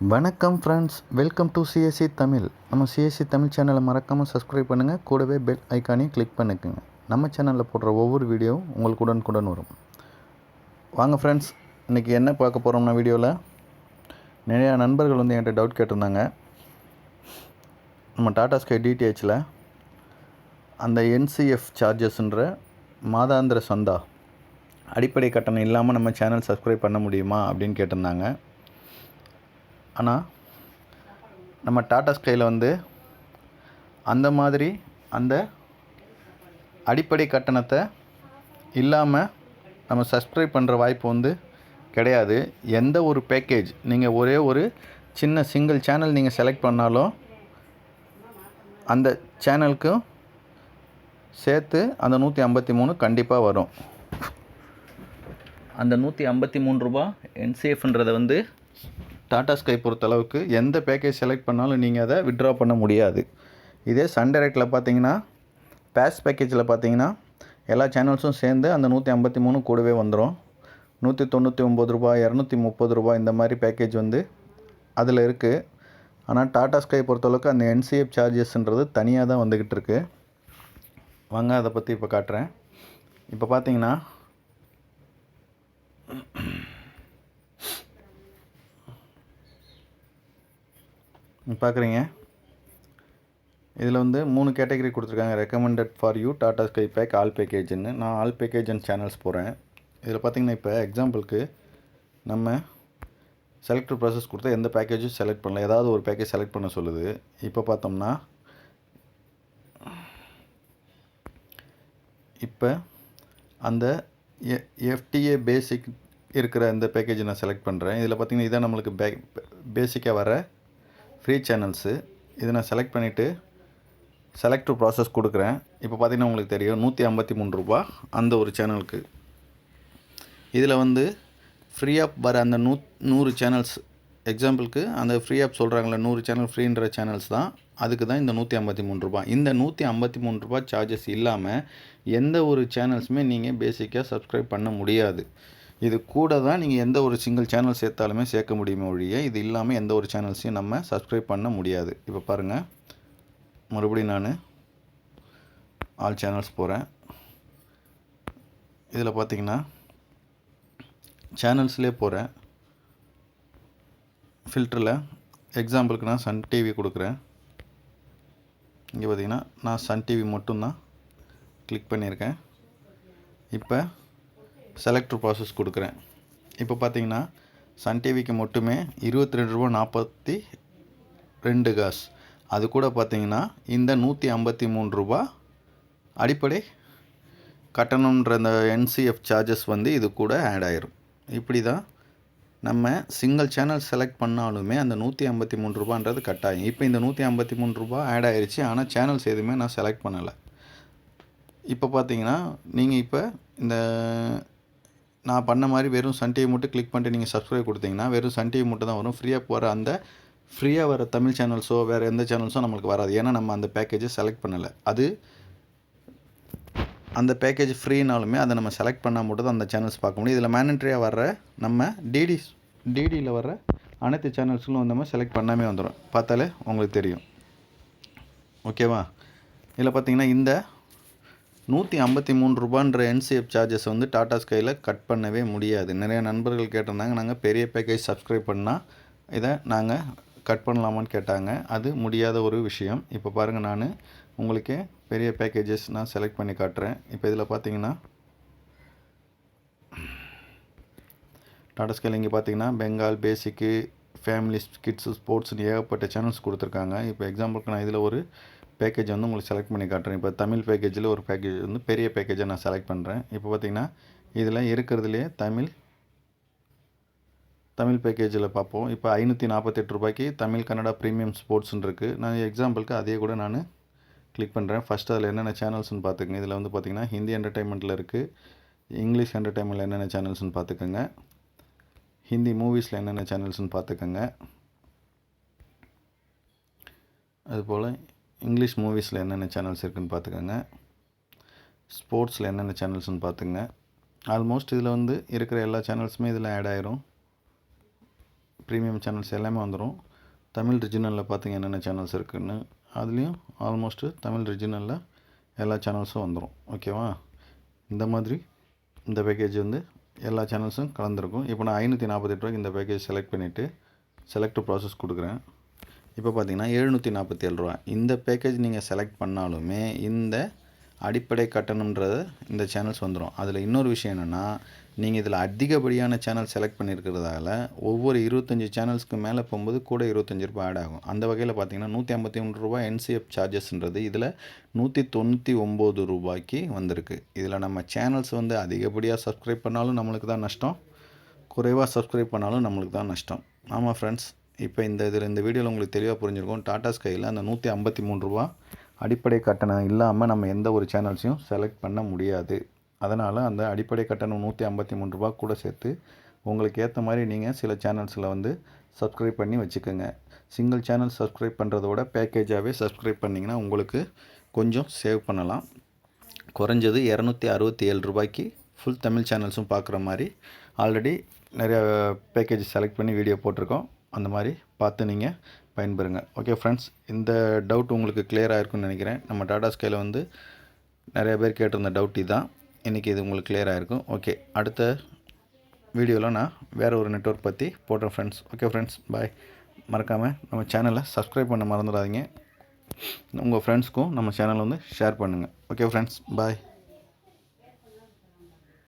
வணக்கம் friends welcome to CSC Tamil நம்ம CSC Tamil சேனலை மறக்காமல் சப்ஸ்கிரைப் பண்ணுங்கள் கூடவே பெல் ஐக்கானையும் கிளிக் பண்ணிக்கோங்க. நம்ம சேனலில் போடுற ஒவ்வொரு வீடியோவும் உங்களுக்கு உடனுக்குடன் வரும். வாங்க ஃப்ரெண்ட்ஸ் இன்றைக்கி என்ன பார்க்க போகிறோம்னா வீடியோவில் நிறையா நண்பர்கள் வந்து என்கிட்ட டவுட் கேட்டிருந்தாங்க. நம்ம டாடா ஸ்கை டிடிஹெச்சில் அந்த என்சிஎஃப் சார்ஜஸ்ன்ற மாதாந்திர சந்தா அடிப்படை கட்டணம் இல்லாமல் நம்ம சேனல் சப்ஸ்கிரைப் பண்ண முடியுமா அப்படின்னு கேட்டிருந்தாங்க. ஆனால் நம்ம டாடா ஸ்கையில் வந்து அந்த மாதிரி அந்த அடிப்படை கட்டணத்தை இல்லாமல் நம்ம சப்ஸ்கிரைப் பண்ணுற வாய்ப்பு வந்து கிடையாது. எந்த ஒரு பேக்கேஜ் நீங்கள் ஒரே ஒரு சின்ன சிங்கிள் சேனல் நீங்கள் செலக்ட் பண்ணாலும் அந்த சேனலுக்கும் சேர்த்து அந்த நூற்றி ஐம்பத்தி மூணு கண்டிப்பாக வரும். அந்த நூற்றி ஐம்பத்தி மூணு ரூபா என்சிஎஃப்ன்றதை வந்து டாடா ஸ்கை பொறுத்தளவுக்கு எந்த பேக்கேஜ் செலக்ட் பண்ணாலும் நீங்கள் அதை விட்ரா பண்ண முடியாது. இதே சன் டைரக்டில் பார்த்தீங்கன்னா பேஸ் பேக்கேஜில் பார்த்தீங்கன்னா எல்லா சேனல்ஸும் சேர்ந்து அந்த நூற்றி ஐம்பத்தி மூணு கூடவே வந்துடும் நூற்றி தொண்ணூற்றி ஒம்பது ரூபா இரநூத்தி முப்பது ரூபா இந்த மாதிரி பேக்கேஜ் வந்து அதில் இருக்குது ஆனால் டாடா ஸ்கை பொறுத்தளவுக்கு அந்த என்சிஎஃப் சார்ஜஸ்ன்றது தனியாக தான் வந்துக்கிட்டு இருக்கு. வாங்க அதை பற்றி இப்போ காட்டுறேன். இப்போ பார்த்தீங்கன்னா பார்க்குறீங்க இதில் வந்து மூணு கேட்டகரி கொடுத்துருக்காங்க. Recommended for you Tata Sky pack all பேக்கேஜ்னு நான் ஆல் பேக்கேஜ் அண்ட் சேனல்ஸ் போகிறேன் இதில் பார்த்தீங்கன்னா இப்போ எக்ஸாம்பிளுக்கு நம்ம செலக்டர் ப்ராசஸ் கொடுத்தா எந்த பேக்கேஜும் செலக்ட் பண்ணல. ஏதாவது ஒரு பேக்கேஜ் செலக்ட் பண்ண சொல்லுது. இப்போ பார்த்தோம்னா இப்போ அந்த எஃப்டிஏ பேசிக் இருக்கிற இந்த பேக்கேஜை நான் செலக்ட் பண்ணுறேன் இதில் பார்த்தீங்கன்னா இதான் நம்மளுக்கு பே பேசிக்காக வர ஃப்ரீ சேனல்ஸு இதை நான் செலக்ட் பண்ணிவிட்டு செலக்ட் ப்ராசஸ் கொடுக்குறேன். இப்போ பார்த்திங்கன்னா உங்களுக்கு தெரியும் நூற்றி ஐம்பத்தி மூணு ரூபா அந்த ஒரு சேனலுக்கு இதில் வந்து ஃப்ரீ ஆப் வர அந்த நூ நூறு சேனல்ஸ் எக்ஸாம்பிளுக்கு அந்த ஃப்ரீ ஆப் சொல்கிறாங்களே நூறு சேனல் ஃப்ரீன்ற சேனல்ஸ் தான். அதுக்கு தான் இந்த நூற்றி ஐம்பத்தி மூணு ரூபா. இந்த நூற்றி ஐம்பத்தி மூணு ரூபா சார்ஜஸ் இல்லாமல் எந்த ஒரு சேனல்ஸுமே நீங்கள் பேசிக்காக சப்ஸ்கிரைப் பண்ண முடியாது. இது கூட தான் நீங்கள் எந்த ஒரு சிங்கிள் சேனல் சேர்த்தாலுமே சேர்க்க முடியுமே ஒழிய இது இல்லாமல் எந்த ஒரு சேனல்ஸையும் நம்ம சப்ஸ்கிரைப் பண்ண முடியாது. இப்போ பாருங்கள் மறுபடியும் நான் ஆல் சேனல்ஸ் போகிறேன் இதில் பார்த்தீங்கன்னா சேனல்ஸ்லேயே போகிறேன் ஃபில்டரில் எக்ஸாம்பிளுக்கு நான் சன் டிவி கொடுக்குறேன். இங்கே பார்த்தீங்கன்னா நான் சன் டிவி மட்டும்தான் கிளிக் பண்ணியிருக்கேன். இப்போ செலக்டர் ப்ராசஸ் கொடுக்குறேன். இப்போ பார்த்தீங்கன்னா சன் டிவிக்கு மட்டுமே இருபத்தி ரெண்டு ரூபா நாற்பத்தி ரெண்டு காசு. அது கூட பார்த்தீங்கன்னா இந்த நூற்றி ஐம்பத்தி மூணு ரூபா அடிப்படை கட்டணம்ன்ற இந்த என்சிஎஃப் சார்ஜஸ் வந்து இது கூட ஆட் ஆயிரும். இப்படி தான் நம்ம சிங்கிள் சேனல் செலக்ட் பண்ணாலுமே அந்த நூற்றி ஐம்பத்தி மூணு ரூபான்றது கட்டாயம். இப்போ இந்த நூற்றி ஐம்பத்தி மூணு ரூபா ஆட் ஆயிடுச்சு ஆனால் சேனல்ஸ் எதுவுமே நான் செலக்ட் பண்ணலை. இப்போ பார்த்தீங்கன்னா நீங்கள் இப்போ இந்த நான் பண்ண மாதிரி வெறும் சன் டிவி மட்டும் கிளிக் பண்ணிட்டு நீங்கள் சப்ஸ்கிரைப் கொடுத்தீங்கன்னா வெறும் சன் டிவி மட்டும் தான் வரும் ஃப்ரீயாக போகிற அந்த ஃப்ரீயாக வர தமிழ் சேனல்ஸோ வேறு எந்த சேனல்ஸோ நம்மளுக்கு வராது. ஏன்னா நம்ம அந்த பேக்கேஜை செலக்ட் பண்ணலை. அது அந்த பேக்கேஜ் ஃப்ரீனாலுமே அதை நம்ம செலக்ட் பண்ணால் மட்டும் தான் அந்த சேனல்ஸ் பார்க்க முடியும். இதில் மேனட்ரியாக வர்ற நம்ம டிடி டிடியில் வர்ற அனைத்து சேனல்ஸும் வந்து நம்ம செலக்ட் பண்ணாமே வந்துடும் பார்த்தாலே உங்களுக்கு தெரியும். ஓகேவா இதில் பார்த்தீங்கன்னா இந்த நூற்றி ஐம்பத்தி மூணு ரூபான்ற என்சிஎஃப் சார்ஜஸ் வந்து டாடா ஸ்கையில் கட் பண்ணவே முடியாது. நிறைய நண்பர்கள் கேட்டிருந்தாங்க நாங்கள் பெரிய பேக்கேஜ் சப்ஸ்கிரைப் பண்ணால் இதை நாங்கள் கட் பண்ணலாமான்னு கேட்டாங்க. அது முடியாத ஒரு விஷயம். இப்போ பாருங்கள் நான் உங்களுக்கே பெரிய பேக்கேஜஸ் நான் செலக்ட் பண்ணி காட்டுறேன். இப்போ இதில் பார்த்தீங்கன்னா டாடா ஸ்கைல் இங்கே பார்த்தீங்கன்னா பெங்கால் பேசிக்கு ஃபேமிலி கிட்ஸு ஸ்போர்ட்ஸ்னு ஏகப்பட்ட சேனல்ஸ் கொடுத்துருக்காங்க. இப்போ எக்ஸாம்பிளுக்கு நான் இதில் ஒரு பேக்கேஜ் வந்து உங்களுக்கு செலக்ட் பண்ணி காட்டுறேன். இப்போ தமிழ் பேக்கேஜில் ஒரு பேக்கேஜ் வந்து பெரிய பேக்கேஜை நான் செலக்ட் பண்ணுறேன் இப்போ பார்த்தீங்கன்னா இதில் இருக்கிறதுலே தமிழ் தமிழ் பேக்கேஜில் பார்ப்போம். இப்போ ஐநூற்றி நாற்பத்தெட்டு ரூபாய்க்கு தமிழ் கன்னடா ப்ரீமியம் ஸ்போர்ட்ஸ்னு இருக்குது நான் எக்ஸாம்பிளுக்கு அதே கூட நான் கிளிக் பண்ணுறேன் ஃபஸ்ட்டு அதில் என்னென்ன சேனல்ஸ்னு பார்த்துக்கங்க. இதில் வந்து பார்த்திங்கன்னா ஹிந்தி என்டர்டைன்மெண்ட்டில் இருக்குது இங்கிலீஷ் என்டர்டைன்மெண்ட்டில் என்னென்ன சேனல்ஸ்னு பார்த்துக்கோங்க. ஹிந்தி மூவிஸில் என்னென்ன சேனல்ஸ்னு பார்த்துக்கோங்க. அதுபோல் இங்கிலீஷ் மூவிஸில் என்னென்ன சேனல்ஸ் இருக்குதுன்னு பார்த்துக்கோங்க. ஸ்போர்ட்ஸில் என்னென்ன சேனல்ஸ்னு பார்த்துங்க ஆல்மோஸ்ட் இதில் வந்து இருக்கிற எல்லா சேனல்ஸுமே இதில் ஆட் ஆயிரும். ப்ரீமியம் சேனல்ஸ் எல்லாமே வந்துடும் தமிழ் ரிஜினலில் பார்த்திங்க என்னென்ன சேனல்ஸ் இருக்குதுன்னு அதுலேயும் ஆல்மோஸ்ட்டு தமிழ் ரிஜினலில் எல்லா சேனல்ஸும் வந்துடும் ஓகேவா? இந்த மாதிரி இந்த பேக்கேஜ் வந்து எல்லா சேனல்ஸும் கலந்துருக்கும். இப்போ நான் ஐநூற்றி நாற்பத்தெட்டு ரூபாய்க்கு இந்த பேக்கேஜ் செலக்ட் பண்ணிவிட்டு செலக்ட் ப்ராசஸ் கொடுக்குறேன். இப்போ பார்த்தீங்கன்னா எழுநூற்றி நாற்பத்தி ஏழு ரூபா. இந்த பேக்கேஜ் நீங்கள் செலக்ட் பண்ணாலுமே இந்த அடிப்படை கட்டணம்ன்றத இந்த சேனல்ஸ் வந்துடும் அதில் இன்னொரு விஷயம் என்னென்னா நீங்கள் இதில் அதிகப்படியான சேனல் செலக்ட் பண்ணியிருக்கிறதால ஒவ்வொரு இருபத்தஞ்சி சேனல்ஸ்க்கு மேலே போகும்போது கூட இருபத்தஞ்சி ரூபாய் ஆட் ஆகும். அந்த வகையில் பார்த்தீங்கன்னா நூற்றி ஐம்பத்தி மூணு ரூபாய் என்சிஎஃப் சார்ஜஸ்ன்றது இதில் நூற்றி தொண்ணூற்றி ஒம்பது ரூபாய்க்கு வந்திருக்கு. இதில் நம்ம சேனல்ஸ் வந்து அதிகப்படியாக சப்ஸ்கிரைப் பண்ணாலும் நம்மளுக்கு தான் நஷ்டம். குறைவாக சப்ஸ்கிரைப் பண்ணாலும் நம்மளுக்கு தான் நஷ்டம். ஆமாம் ஃப்ரெண்ட்ஸ் இப்போ இந்த இதில் இந்த வீடியோவில் உங்களுக்கு தெளிவாக புரிஞ்சிருக்கும். டாடா ஸ்கையில் அந்த நூற்றி ஐம்பத்தி மூணு ரூபா அடிப்படை கட்டணம் இல்லாமல் நம்ம எந்த ஒரு சேனல்ஸையும் செலக்ட் பண்ண முடியாது. அதனால் அந்த அடிப்படை கட்டணம் நூற்றி ஐம்பத்தி மூணு ரூபா கூட சேர்த்து உங்களுக்கு ஏற்ற மாதிரி நீங்கள் சில சேனல்ஸில் வந்து சப்ஸ்கிரைப் பண்ணி வச்சுக்கோங்க. சிங்கிள் சேனல் சப்ஸ்கிரைப் பண்ணுறதோட பேக்கேஜாகவே சப்ஸ்கிரைப் பண்ணிங்கன்னா உங்களுக்கு கொஞ்சம் சேவ் பண்ணலாம். குறைஞ்சது இரநூத்தி அறுபத்தி ஏழு ரூபாய்க்கு ஃபுல் தமிழ் சேனல்ஸும் பார்க்குற மாதிரி ஆல்ரெடி நிறையா பேக்கேஜ் செலக்ட் பண்ணி வீடியோ போட்டிருக்கோம். அந்த மாதிரி பார்த்து நீங்கள் பயன்பெறுங்க. ஓகே ஃப்ரெண்ட்ஸ் இந்த டவுட் உங்களுக்கு கிளியராக இருக்கும்னு நினைக்கிறேன். நம்ம டாடா ஸ்கேல வந்து நிறைய பேர் கேட்டிருந்த டவுட் இதுதான் இன்றைக்கி இது உங்களுக்கு கிளியராக இருக்கும் ஓகே அடுத்த வீடியோவில் நான் வேறு ஒரு நெட்ஒர்க் பற்றி போடுறேன் ஃப்ரெண்ட்ஸ் ஓகே ஃப்ரெண்ட்ஸ் பாய் மறக்காமல் நம்ம சேனலை சப்ஸ்கிரைப் பண்ண மறந்துடாதீங்க. உங்கள் ஃப்ரெண்ட்ஸ்க்கும் நம்ம சேனலை வந்து ஷேர் பண்ணுங்கள் ஓகே ஃப்ரெண்ட்ஸ் பாய்